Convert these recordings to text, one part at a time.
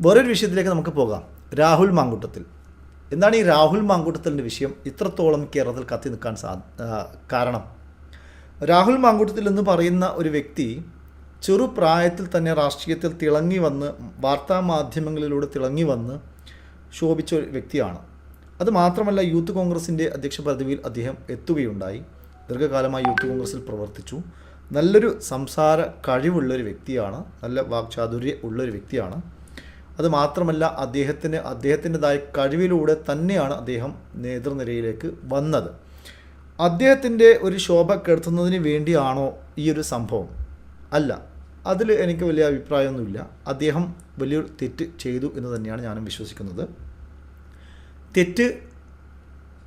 വേറൊരു വിഷയത്തിലേക്ക് നമുക്ക് പോകാം. രാഹുൽ മാങ്കൂട്ടത്തിൽ. എന്താണ് ഈ രാഹുൽ മാങ്കൂട്ടത്തിന്റെ വിഷയം? ഇത്രത്തോളം കേരളത്തിൽ കത്തി നിൽക്കാൻ സാ കാരണം? രാഹുൽ മാങ്കൂട്ടത്തിൽ എന്ന് പറയുന്ന ഒരു വ്യക്തി ചെറുപ്രായത്തിൽ തന്നെ രാഷ്ട്രീയത്തിൽ തിളങ്ങി വന്ന് വാർത്താ മാധ്യമങ്ങളിലൂടെ തിളങ്ങി വന്ന് ശോഭിച്ച ഒരു വ്യക്തിയാണ്. അത് മാത്രമല്ല യൂത്ത് കോൺഗ്രസിന്റെ അധ്യക്ഷ പദവിയിൽ അദ്ദേഹം എത്തുകയുണ്ടായി. ദീർഘകാലമായി യൂത്ത് കോൺഗ്രസിൽ പ്രവർത്തിച്ചു. നല്ലൊരു സംസാര കഴിവുള്ളൊരു വ്യക്തിയാണ്. നല്ല വാക്ചാതുര്യം ഉള്ളൊരു വ്യക്തിയാണ്. അത് മാത്രമല്ല അദ്ദേഹത്തിന് അദ്ദേഹത്തിന്റെതായ കഴിവിലൂടെ തന്നെയാണ് അദ്ദേഹം നേതൃനിരയിലേക്ക് വന്നത്. അദ്ദേഹത്തിന്റെ ഒരു ശോഭ കെടുത്തുന്നതിന് വേണ്ടിയാണോ ഈ ഒരു സംഭവം? അല്ല അതിൽ എനിക്ക് വലിയ അഭിപ്രായമൊന്നുമില്ല. അദ്ദേഹം വലിയൊരു തെറ്റ് ചെയ്തു എന്ന് തന്നെയാണ് ഞാനും വിശ്വസിക്കുന്നത്. തെറ്റ്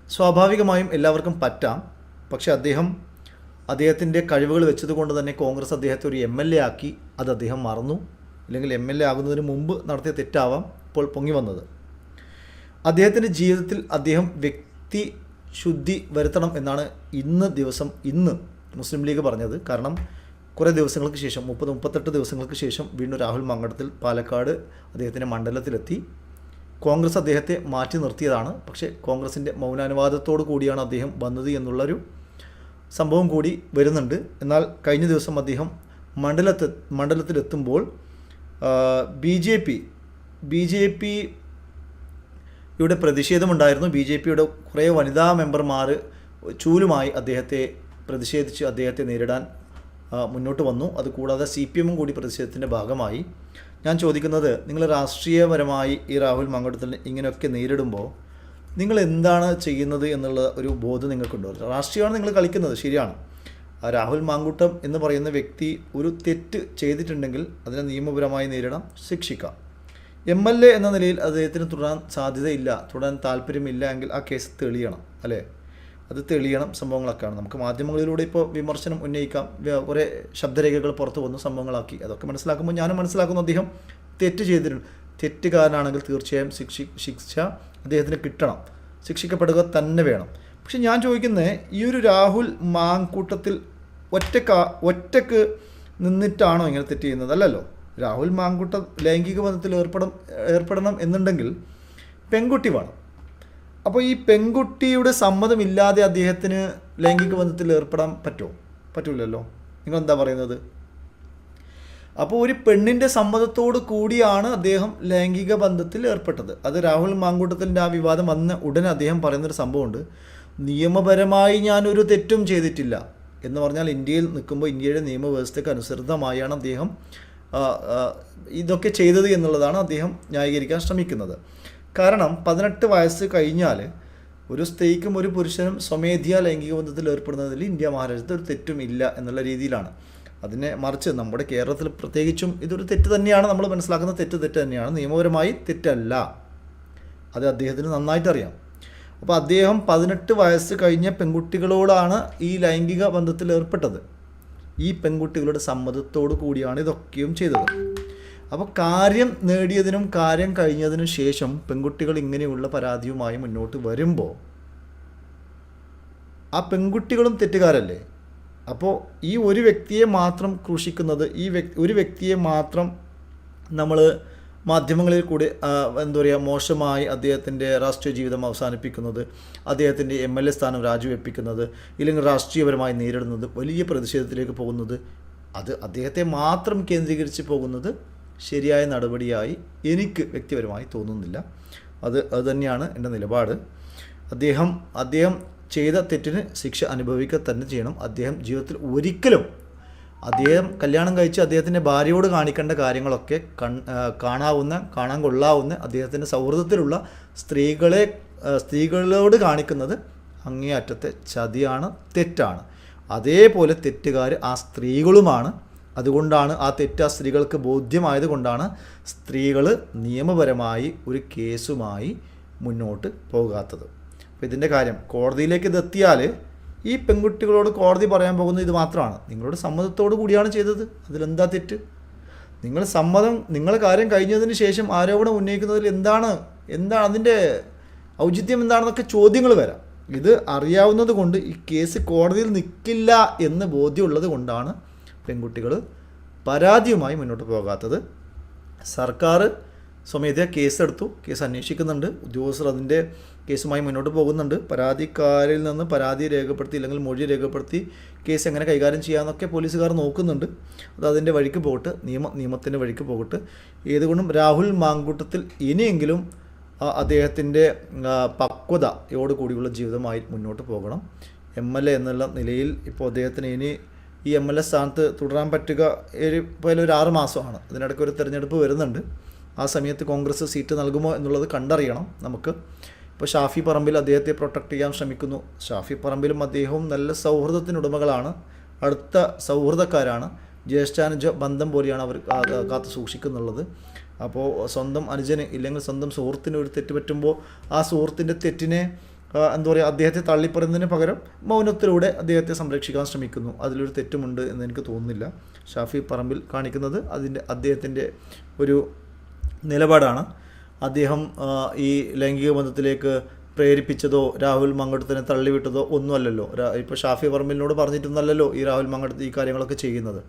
സ്വാഭാവികമായും എല്ലാവർക്കും പറ്റാം. പക്ഷേ അദ്ദേഹം അദ്ദേഹത്തിന്റെ കഴിവുകൾ വെച്ചതുകൊണ്ട് തന്നെ കോൺഗ്രസ് അദ്ദേഹത്തെ ഒരു എം എൽ എ ആക്കി. അത് അദ്ദേഹം മറന്നു. അല്ലെങ്കിൽ എം എൽ എ ആകുന്നതിന് മുമ്പ് നടത്തിയ തെറ്റാവാം ഇപ്പോൾ പൊങ്ങി വന്നത്. അദ്ദേഹത്തിന്റെ ജീവിതത്തിൽ അദ്ദേഹം വ്യക്തി ശുദ്ധി വരുത്തണം എന്നാണ് ഇന്ന് ദിവസം ഇന്ന് മുസ്ലിം ലീഗ് പറഞ്ഞത്. കാരണം കുറേ ദിവസങ്ങൾക്ക് ശേഷം മുപ്പത് മുപ്പത്തെട്ട് ദിവസങ്ങൾക്ക് ശേഷം വീണ്ടും രാഹുൽ മങ്കടത്തിൽ പാലക്കാട് അദ്ദേഹത്തിന്റെ മണ്ഡലത്തിലെത്തി. കോൺഗ്രസ് അദ്ദേഹത്തെ മാറ്റി നിർത്തിയതാണ്. പക്ഷേ കോൺഗ്രസിന്റെ മൗനാനുവാദത്തോടു കൂടിയാണ് അദ്ദേഹം വന്നത് എന്നുള്ളൊരു സംഭവം കൂടി വരുന്നുണ്ട്. എന്നാൽ കഴിഞ്ഞ ദിവസം അദ്ദേഹം മണ്ഡലത്തിൽ മണ്ഡലത്തിലെത്തുമ്പോൾ B J P B J P യുടെ പ്രതിഷേധമുണ്ടായിരുന്നു. ബി ജെ പിയുടെ കുറേ വനിതാ മെമ്പർമാർ ചൂലുമായി അദ്ദേഹത്തെ പ്രതിഷേധിച്ച് അദ്ദേഹത്തെ നേരിടാൻ മുന്നോട്ട് വന്നു. അതുകൂടാതെ സി പി എമ്മും കൂടി പ്രതിഷേധത്തിന്റെ ഭാഗമായി. ഞാൻ ചോദിക്കുന്നത് നിങ്ങൾ രാഷ്ട്രീയപരമായി ഈ രാഹുൽ മങ്കടത്തിൽ ഇങ്ങനെയൊക്കെ നേരിടുമ്പോൾ നിങ്ങൾ എന്താണ് ചെയ്യുന്നത് എന്നുള്ള ഒരു ബോധം നിങ്ങൾക്കുണ്ടോ? രാഷ്ട്രീയമാണ് നിങ്ങൾ കളിക്കുന്നത് ശരിയാണ്. രാഹുൽ മാങ്കൂട്ടം എന്ന് പറയുന്ന വ്യക്തി ഒരു തെറ്റ് ചെയ്തിട്ടുണ്ടെങ്കിൽ അതിനെ നിയമപരമായി നേരിടാം ശിക്ഷിക്കാം. എം എൽ എ എന്ന നിലയിൽ അദ്ദേഹത്തിന് തുടരാൻ സാധ്യതയില്ല തുടരാൻ താല്പര്യമില്ല എങ്കിൽ ആ കേസ് തെളിയണം അല്ലേ? അത് തെളിയണം സംഭവങ്ങളൊക്കെയാണ്. നമുക്ക് മാധ്യമങ്ങളിലൂടെ ഇപ്പോൾ വിമർശനം ഉന്നയിക്കാം കുറേ ശബ്ദരേഖകൾ പുറത്തു വന്നു സംഭവങ്ങളാക്കി. അതൊക്കെ മനസ്സിലാക്കുമ്പോൾ ഞാനും മനസ്സിലാക്കുന്നു അദ്ദേഹം തെറ്റ് ചെയ്തിട്ടുണ്ട്. തെറ്റുകാരനാണെങ്കിൽ തീർച്ചയായും ശിക്ഷി ശിക്ഷ അദ്ദേഹത്തിന് കിട്ടണം. ശിക്ഷിക്കപ്പെടുക തന്നെ വേണം. പക്ഷെ ഞാൻ ചോദിക്കുന്നത് ഈ ഒരു രാഹുൽ മാങ്കൂട്ടത്തിൽ ഒറ്റക്ക ഒറ്റയ്ക്ക് നിന്നിട്ടാണോ ഇങ്ങനെ തെറ്റ് ചെയ്യുന്നത്? അല്ലല്ലോ. രാഹുൽ മാങ്കുട്ട ലൈംഗിക ബന്ധത്തിൽ ഏർപ്പെടം ഏർപ്പെടണം എന്നുണ്ടെങ്കിൽ പെൺകുട്ടി വേണം. അപ്പോൾ ഈ പെൺകുട്ടിയുടെ സമ്മതമില്ലാതെ അദ്ദേഹത്തിന് ലൈംഗിക ബന്ധത്തിൽ ഏർപ്പെടാൻ പറ്റുമോ പറ്റൂലല്ലോ. നിങ്ങൾ എന്താ പറയുന്നത്? അപ്പോൾ ഒരു പെണ്ണിന്റെ സമ്മതത്തോട് കൂടിയാണ് അദ്ദേഹം ലൈംഗിക ബന്ധത്തിൽ ഏർപ്പെട്ടത്. അത് രാഹുൽ മാങ്കൂട്ടത്തിന്റെ ആ വിവാദം വന്ന ഉടനെ അദ്ദേഹം പറയുന്നൊരു സംഭവമുണ്ട്. നിയമപരമായി ഞാനൊരു തെറ്റും ചെയ്തിട്ടില്ല. എന്ന് പറഞ്ഞാൽ ഇന്ത്യയിൽ നിൽക്കുമ്പോൾ ഇന്ത്യയുടെ നിയമവ്യവസ്ഥയ്ക്ക് അനുസൃതമായാണ് അദ്ദേഹം ഇതൊക്കെ ചെയ്തത് എന്നുള്ളതാണ് അദ്ദേഹം ന്യായീകരിക്കാൻ ശ്രമിക്കുന്നത്. കാരണം പതിനെട്ട് വയസ്സ് കഴിഞ്ഞാൽ ഒരു സ്ത്രീക്കും ഒരു പുരുഷനും സ്വമേധ്യ ലൈംഗിക ബന്ധത്തിൽ ഏർപ്പെടുന്നതിൽ ഇന്ത്യ മഹാരാജ്യത്ത് ഒരു തെറ്റും ഇല്ല എന്നുള്ള രീതിയിലാണ്. അതിനെ മറിച്ച് നമ്മുടെ കേരളത്തിൽ പ്രത്യേകിച്ചും ഇതൊരു തെറ്റ് തന്നെയാണ് നമ്മൾ മനസ്സിലാക്കുന്ന തെറ്റ് തെറ്റ് തന്നെയാണ്. നിയമപരമായി തെറ്റല്ല. അത് അദ്ദേഹത്തിന് നന്നായിട്ട് അറിയാം അപ്പോൾ അദ്ദേഹം പതിനെട്ട് വയസ്സ് കഴിഞ്ഞ പെൺകുട്ടികളോടാണ് ഈ ലൈംഗിക ബന്ധത്തിൽ ഏർപ്പെട്ടത്. ഈ പെൺകുട്ടികളുടെ സമ്മതത്തോടു കൂടിയാണ് ഇതൊക്കെയും ചെയ്തത്. അപ്പോൾ കാര്യം നേടിയതിനും കാര്യം കഴിഞ്ഞതിനും ശേഷം പെൺകുട്ടികൾ ഇങ്ങനെയുള്ള പരാതിയുമായി മുന്നോട്ട് വരുമ്പോൾ ആ പെൺകുട്ടികളും തെറ്റുകാരല്ലേ? അപ്പോൾ ഈ ഒരു വ്യക്തിയെ മാത്രം ക്രൂശിക്കുന്നത് ഈ വ്യക്തി ഒരു വ്യക്തിയെ മാത്രം നമ്മൾ മാധ്യമങ്ങളിൽ കൂടി എന്താ പറയുക മോശമായി അദ്ദേഹത്തിന്റെ രാഷ്ട്രീയ ജീവിതം അവസാനിപ്പിക്കുന്നത് അദ്ദേഹത്തിന്റെ എം എൽ എ സ്ഥാനം രാജിവെപ്പിക്കുന്നത് ഇല്ലെങ്കിൽ രാഷ്ട്രീയപരമായി നേരിടുന്നത് വലിയ പ്രതിഷേധത്തിലേക്ക് പോകുന്നത് അത് അദ്ദേഹത്തെ മാത്രം കേന്ദ്രീകരിച്ച് പോകുന്നത് ശരിയായ നടപടിയായി എനിക്ക് വ്യക്തിപരമായി തോന്നുന്നില്ല. അത് അത് തന്നെയാണ് എന്റെ നിലപാട്. അദ്ദേഹം അദ്ദേഹം ചെയ്ത തെറ്റിന് ശിക്ഷ അനുഭവിക്കുക തന്നെ ചെയ്യണം. അദ്ദേഹം ജീവിതത്തിൽ ഒരിക്കലും അദ്ദേഹം കല്യാണം കഴിച്ച് അദ്ദേഹത്തിന്റെ ഭാര്യയോട് കാണിക്കേണ്ട കാര്യങ്ങളൊക്കെ കൺ കാണാവുന്ന കാണാൻ കൊള്ളാവുന്ന അദ്ദേഹത്തിന്റെ സൗഹൃദത്തിലുള്ള സ്ത്രീകളെ സ്ത്രീകളോട് കാണിക്കുന്നത് അങ്ങേയറ്റത്തെ ചതിയാണ് തെറ്റാണ്. അതേപോലെ തെറ്റുകാർ ആ സ്ത്രീകളുമാണ്. അതുകൊണ്ടാണ് ആ തെറ്റ് ആ സ്ത്രീകൾക്ക് ബോധ്യമായത് കൊണ്ടാണ് സ്ത്രീകൾ നിയമപരമായി ഒരു കേസുമായി മുന്നോട്ട് പോകാത്തത്. അപ്പോൾ ഇതിന്റെ കാര്യം കോടതിയിലേക്ക് ഇത് എത്തിയാൽ ഈ പെൺകുട്ടികളോട് കോടതി പറയാൻ പോകുന്നത് ഇത് മാത്രമാണ്. നിങ്ങളുടെ സമ്മതത്തോടു കൂടിയാണ് ചെയ്തത്. അതിലെന്താ തെറ്റ്? നിങ്ങൾ സമ്മതം നിങ്ങൾ കാര്യം കഴിഞ്ഞതിന് ശേഷം ആരോപണം ഉന്നയിക്കുന്നതിൽ എന്താണ് എന്താണ് അതിന്റെ ഔചിത്യം എന്താണെന്നൊക്കെ ചോദ്യങ്ങൾ വരാം. ഇത് അറിയാവുന്നത് കൊണ്ട് ഈ കേസ് കോടതിയിൽ നിൽക്കില്ല എന്ന് ബോധ്യമുള്ളത് കൊണ്ടാണ് പെൺകുട്ടികൾ പരാതിയുമായി മുന്നോട്ട് പോകാത്തത്. സർക്കാർ സ്വമേധയാ കേസെടുത്തു. കേസ് അന്വേഷിക്കുന്നുണ്ട്. ഉദ്യോഗസ്ഥർ അതിന്റെ കേസുമായി മുന്നോട്ട് പോകുന്നുണ്ട്. പരാതിക്കാരിൽ നിന്ന് പരാതി രേഖപ്പെടുത്തി അല്ലെങ്കിൽ മൊഴി രേഖപ്പെടുത്തി കേസ് എങ്ങനെ കൈകാര്യം ചെയ്യാമെന്നൊക്കെ പോലീസുകാർ നോക്കുന്നുണ്ട്. അത് അതിന്റെ വഴിക്ക് പോകട്ടെ. നിയമ നിയമത്തിന്റെ വഴിക്ക് പോകട്ടെ. ഏതുകൊണ്ടും രാഹുൽ മാങ്കൂട്ടത്തിൽ ഇനിയെങ്കിലും അദ്ദേഹത്തിന്റെ പക്വതയോട് കൂടിയുള്ള ജീവിതമായി മുന്നോട്ട് പോകണം. എം എൽ എ എന്നുള്ള നിലയിൽ ഇപ്പോൾ അദ്ദേഹത്തിന് ഇനി ഈ എം എൽ എ സ്ഥാനത്ത് തുടരാൻ പറ്റുക ഒരു ഇപ്പോൾ ഒരു ആറ് മാസമാണ്. അതിനിടയ്ക്ക് ഒരു തിരഞ്ഞെടുപ്പ് വരുന്നുണ്ട്. ആ സമയത്ത് കോൺഗ്രസ് സീറ്റ് നൽകുമോ എന്നുള്ളത് കണ്ടറിയണം നമുക്ക്. ഇപ്പോൾ ഷാഫി പറമ്പിൽ അദ്ദേഹത്തെ പ്രൊട്ടക്റ്റ് ചെയ്യാൻ ശ്രമിക്കുന്നു. ഷാഫി പറമ്പിലും അദ്ദേഹവും നല്ല സൗഹൃദത്തിനുടമകളാണ് അടുത്ത സൗഹൃദക്കാരാണ്. ജ്യേഷ്ഠാനുജ ബന്ധം പോലെയാണ് അവർ കാത്തു സൂക്ഷിക്കുന്നുള്ളത്. അപ്പോൾ സ്വന്തം അനുജന് ഇല്ലെങ്കിൽ സ്വന്തം സുഹൃത്തിന് ഒരു തെറ്റ് പറ്റുമ്പോൾ ആ സുഹൃത്തിന്റെ തെറ്റിനെ എന്താ പറയുക അദ്ദേഹത്തെ തള്ളിപ്പറയുന്നതിന് പകരം മൗനത്തിലൂടെ അദ്ദേഹത്തെ സംരക്ഷിക്കാൻ ശ്രമിക്കുന്നു. അതിലൊരു തെറ്റുമുണ്ട് എന്ന് എനിക്ക് തോന്നുന്നില്ല. ഷാഫി പറമ്പിൽ കാണിക്കുന്നത് അതിന്റെ അദ്ദേഹത്തിന്റെ ഒരു നിലപാടാണ്. അദ്ദേഹം ഈ ലൈംഗിക ബന്ധത്തിലേക്ക് പ്രേരിപ്പിച്ചതോ രാഹുൽ മങ്കടത്തിനെ തള്ളിവിട്ടതോ ഒന്നുമല്ലല്ലോ. ഇപ്പോൾ ഷാഫി പറമ്പിലിനോട് പറഞ്ഞിട്ടൊന്നല്ലല്ലോ ഈ രാഹുൽ മങ്കടത്ത് ഈ കാര്യങ്ങളൊക്കെ ചെയ്യുന്നത്.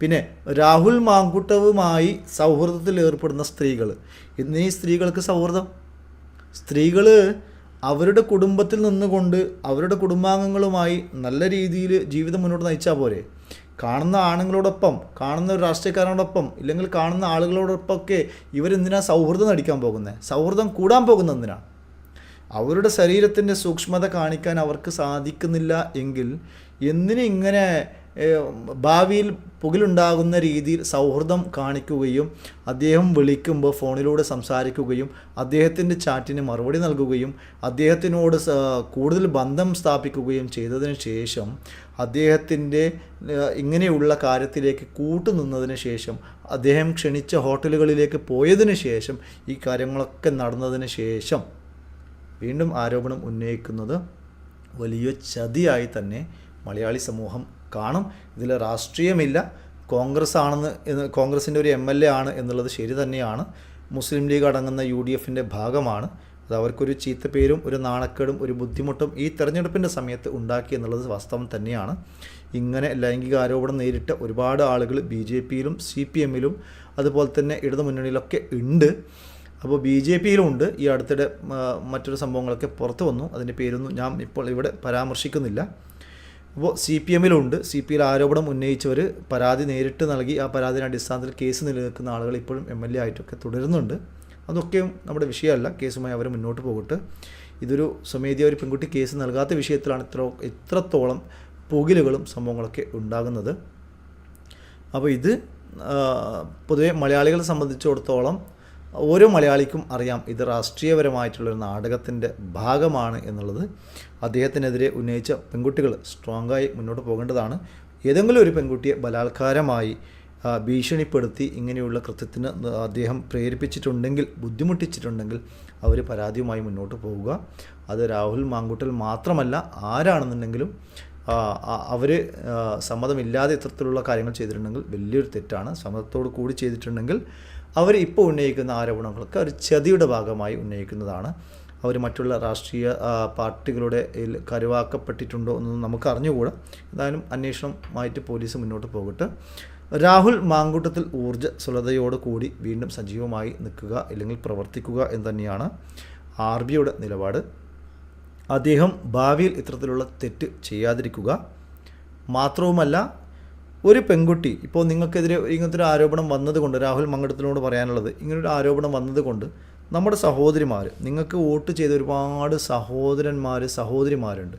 പിന്നെ രാഹുൽ മാങ്കുട്ടവുമായി സൗഹൃദത്തിൽ ഏർപ്പെടുന്ന സ്ത്രീകൾ. ഇന്ന് ഈ സ്ത്രീകൾക്ക് സൗഹൃദം? സ്ത്രീകൾ അവരുടെ കുടുംബത്തിൽ നിന്നുകൊണ്ട് അവരുടെ കുടുംബാംഗങ്ങളുമായി നല്ല രീതിയിൽ ജീവിതം മുന്നോട്ട് നയിച്ചാൽ പോരെ. കാണുന്ന ആണുങ്ങളോടൊപ്പം കാണുന്ന ഒരു രാഷ്ട്രീയക്കാരനോടൊപ്പം ഇല്ലെങ്കിൽ കാണുന്ന ആളുകളോടൊപ്പമൊക്കെ ഇവരെന്തിനാണ് സൗഹൃദം നടിക്കാൻ പോകുന്നത് സൗഹൃദം കൂടാൻ പോകുന്നത് എന്തിനാണ് അവരുടെ ശരീരത്തിന്റെ സൂക്ഷ്മത കാണിക്കാൻ അവർക്ക് സാധിക്കുന്നില്ല എങ്കിൽ എന്തിന് ഇങ്ങനെ ഏഹ്, ഭാവിയിൽ പുകിലുണ്ടാകുന്ന രീതിയിൽ സൗഹൃദം കാണിക്കുകയും അദ്ദേഹം വിളിക്കുമ്പോൾ ഫോണിലൂടെ സംസാരിക്കുകയും അദ്ദേഹത്തിന്റെ ചാറ്റിന് മറുപടി നൽകുകയും അദ്ദേഹത്തിനോട് കൂടുതൽ ബന്ധം സ്ഥാപിക്കുകയും ചെയ്തതിന് ശേഷം അദ്ദേഹത്തിന്റെ ഇങ്ങനെയുള്ള കാര്യത്തിലേക്ക് കൂട്ടുനിന്നതിന് ശേഷം അദ്ദേഹം ക്ഷണിച്ച ഹോട്ടലുകളിലേക്ക് പോയതിന് ശേഷം ഈ കാര്യങ്ങളൊക്കെ നടന്നതിന് ശേഷം വീണ്ടും ആരോപണം ഉന്നയിക്കുന്നത് വലിയ ചതിയായി തന്നെ മലയാളി സമൂഹം കാണും. ഇതിൽ രാഷ്ട്രീയമില്ല. കോൺഗ്രസ് ആണെന്ന് കോൺഗ്രസിന്റെ ഒരു എം എൽ എ ആണ് എന്നുള്ളത് ശരി തന്നെയാണ്. മുസ്ലിം ലീഗ് അടങ്ങുന്ന യു ഡി എഫിന്റെ ഭാഗമാണ്. അത് അവർക്കൊരു ചീത്ത പേരും ഒരു നാണക്കേടും ഒരു ബുദ്ധിമുട്ടും ഈ തെരഞ്ഞെടുപ്പിന്റെ സമയത്ത് ഉണ്ടാക്കി എന്നുള്ളത് വാസ്തവം തന്നെയാണ്. ഇങ്ങനെ ലൈംഗിക ആരോപണം നേരിട്ട ഒരുപാട് ആളുകൾ ബി ജെ പിയിലും സി പി എമ്മിലും അതുപോലെ തന്നെ ഇടതു മുന്നണിയിലൊക്കെ ഉണ്ട്. അപ്പോൾ ബി ജെ പിയിലുണ്ട് ഈ അടുത്തിടെ മറ്റൊരു സംഭവങ്ങളൊക്കെ പുറത്തു വന്നു. അതിന്റെ പേരൊന്നും ഞാൻ ഇപ്പോൾ ഇവിടെ പരാമർശിക്കുന്നില്ല. അപ്പോൾ സി പി എമ്മിലുണ്ട്. സി പി എൽ ആരോപണം ഉന്നയിച്ചവർ പരാതി നേരിട്ട് നൽകി ആ പരാതിയുടെ അടിസ്ഥാനത്തിൽ കേസ് നിലനിൽക്കുന്ന ആളുകൾ ഇപ്പോഴും എം എൽ എ ആയിട്ടൊക്കെ തുടരുന്നുണ്ട്. അതൊക്കെയും നമ്മുടെ വിഷയമല്ല. കേസുമായി അവർ മുന്നോട്ട് പോകട്ടെ. ഇതൊരു സ്വമേധിയ ഒരു പെൺകുട്ടി കേസ് നൽകാത്ത വിഷയത്തിലാണ് ഇത്ര ഇത്രത്തോളം പുകിലുകളും സംഭവങ്ങളൊക്കെ ഉണ്ടാകുന്നത്. അപ്പോൾ ഇത് പൊതുവെ മലയാളികളെ സംബന്ധിച്ചിടത്തോളം ഓരോ മലയാളിക്കും അറിയാം ഇത് രാഷ്ട്രീയപരമായിട്ടുള്ളൊരു നാടകത്തിന്റെ ഭാഗമാണ് എന്നുള്ളത്. അദ്ദേഹത്തിനെതിരെ ഉന്നയിച്ച പെൺകുട്ടികൾ സ്ട്രോങ്ങായി മുന്നോട്ട് പോകേണ്ടതാണ്. ഏതെങ്കിലും ഒരു പെൺകുട്ടിയെ ബലാത്കാരമായി ഭീഷണിപ്പെടുത്തി ഇങ്ങനെയുള്ള കൃത്യത്തിന് അദ്ദേഹം പ്രേരിപ്പിച്ചിട്ടുണ്ടെങ്കിൽ ബുദ്ധിമുട്ടിച്ചിട്ടുണ്ടെങ്കിൽ അവർ പരാതിയുമായി മുന്നോട്ട് പോവുക. അത് രാഹുൽ മാങ്കുട്ടൽ മാത്രമല്ല ആരാണെന്നുണ്ടെങ്കിലും അവർ സമ്മതമില്ലാതെ ഇത്തരത്തിലുള്ള കാര്യങ്ങൾ ചെയ്തിട്ടുണ്ടെങ്കിൽ വലിയൊരു തെറ്റാണ്. സമ്മതത്തോട് കൂടി ചെയ്തിട്ടുണ്ടെങ്കിൽ അവർ ഇപ്പോൾ ഉന്നയിക്കുന്ന ആരോപണങ്ങളൊക്കെ ഒരു ചതിയുടെ ഭാഗമായി ഉന്നയിക്കുന്നതാണ്. അവർ മറ്റുള്ള രാഷ്ട്രീയ പാർട്ടികളുടെ കരുവാക്കപ്പെട്ടിട്ടുണ്ടോ എന്നൊന്നും നമുക്ക് അറിഞ്ഞുകൂടാ. എന്തായാലും അന്വേഷണമായിട്ട് പോലീസ് മുന്നോട്ട് പോകട്ടെ. രാഹുൽ മാങ്കൂട്ടത്തിൽ ഊർജസ്വലതയോട് കൂടി വീണ്ടും സജീവമായി നിൽക്കുക അല്ലെങ്കിൽ പ്രവർത്തിക്കുക എന്ന് തന്നെയാണ് ആർ ബിയുടെ നിലപാട്. അദ്ദേഹം ഭാവിയിൽ ഇത്തരത്തിലുള്ള തെറ്റ് ചെയ്യാതിരിക്കുക. മാത്രവുമല്ല ഒരു പെൺകുട്ടി ഇപ്പോൾ നിങ്ങൾക്കെതിരെ ഇങ്ങനത്തെ ഒരു ആരോപണം വന്നതുകൊണ്ട് രാഹുൽ മങ്കടത്തിനോട് പറയാനുള്ളത് ഇങ്ങനൊരു ആരോപണം വന്നതുകൊണ്ട് നമ്മുടെ സഹോദരിമാർ നിങ്ങൾക്ക് വോട്ട് ചെയ്ത ഒരുപാട് സഹോദരന്മാർ സഹോദരിമാരുണ്ട്.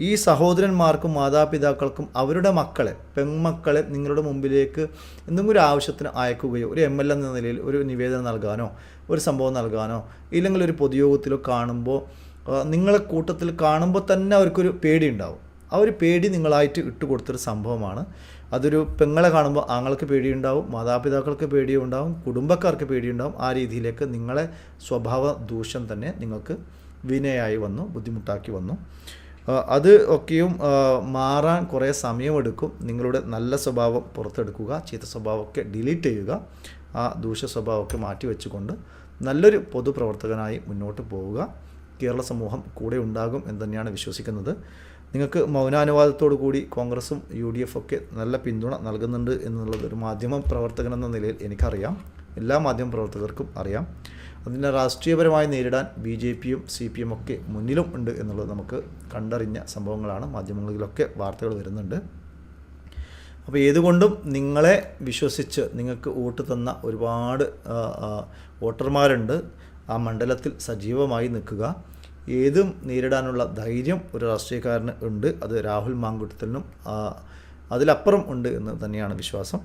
ഈ സഹോദരന്മാർക്കും മാതാപിതാക്കൾക്കും അവരുടെ മക്കളെ പെൺമക്കളെ നിങ്ങളുടെ മുമ്പിലേക്ക് എന്തെങ്കിലും ഒരു ആവശ്യത്തിന് അയക്കുകയോ ഒരു എം എൽ എന്ന നിലയിൽ ഒരു നിവേദനം നൽകാനോ ഒരു സംഭവം നൽകാനോ ഇല്ലെങ്കിൽ ഒരു പൊതുയോഗത്തിലോ കാണുമ്പോൾ നിങ്ങളെ കൂട്ടത്തിൽ കാണുമ്പോൾ തന്നെ അവർക്കൊരു പേടി ഉണ്ടാവും ആ ഒരു പേടി നിങ്ങളായിട്ട് ഇട്ടുകൊടുത്തൊരു സംഭവമാണ്. അതൊരു പെങ്ങളെ കാണുമ്പോൾ ആങ്ങൾക്ക് പേടിയുണ്ടാവും മാതാപിതാക്കൾക്ക് പേടിയുണ്ടാവും കുടുംബക്കാർക്ക് പേടിയുണ്ടാവും. ആ രീതിയിലേക്ക് നിങ്ങളെ സ്വഭാവ ദൂഷ്യം തന്നെ നിങ്ങൾക്ക് വിനയായി വന്നു ബുദ്ധിമുട്ടാക്കി വന്നു. അത് ഒക്കെയും മാറാൻ കുറേ സമയമെടുക്കും. നിങ്ങളുടെ നല്ല സ്വഭാവം പുറത്തെടുക്കുക ചീത്ത സ്വഭാവമൊക്കെ ഡിലീറ്റ് ചെയ്യുക ആ ദൂഷ്യ സ്വഭാവമൊക്കെ മാറ്റി വെച്ചുകൊണ്ട് നല്ലൊരു പൊതുപ്രവർത്തകനായി മുന്നോട്ട് പോവുക. കേരള സമൂഹം കൂടെ ഉണ്ടാകും എന്ന് തന്നെയാണ് വിശ്വസിക്കുന്നത്. നിങ്ങൾക്ക് മൗനാനുവാദത്തോടു കൂടി കോൺഗ്രസും യു ഡി എഫ് ഒക്കെ നല്ല പിന്തുണ നൽകുന്നുണ്ട് എന്നുള്ളത് ഒരു മാധ്യമ പ്രവർത്തകൻ എന്ന നിലയിൽ എനിക്കറിയാം. എല്ലാ മാധ്യമ പ്രവർത്തകർക്കും അറിയാം. അതിനെ രാഷ്ട്രീയപരമായി നേരിടാൻ ബി ജെ പിയും സി പി എം ഒക്കെ മുന്നിലും ഉണ്ട് എന്നുള്ളത് നമുക്ക് കണ്ടറിഞ്ഞ സംഭവങ്ങളാണ്. മാധ്യമങ്ങളിലൊക്കെ വാർത്തകൾ വരുന്നുണ്ട്. അപ്പോൾ ഏതുകൊണ്ടും നിങ്ങളെ വിശ്വസിച്ച് നിങ്ങൾക്ക് വോട്ട് തന്ന ഒരുപാട് വോട്ടർമാരുണ്ട്. ആ മണ്ഡലത്തിൽ സജീവമായി നിൽക്കുക. ഏതും നേരിടാനുള്ള ധൈര്യം ഒരു രാഷ്ട്രീയക്കാരന് ഉണ്ട്. അത് രാഹുൽ മാങ്കുട്ടത്തിനും അതിലപ്പുറം ഉണ്ട് എന്ന് തന്നെയാണ് വിശ്വാസം.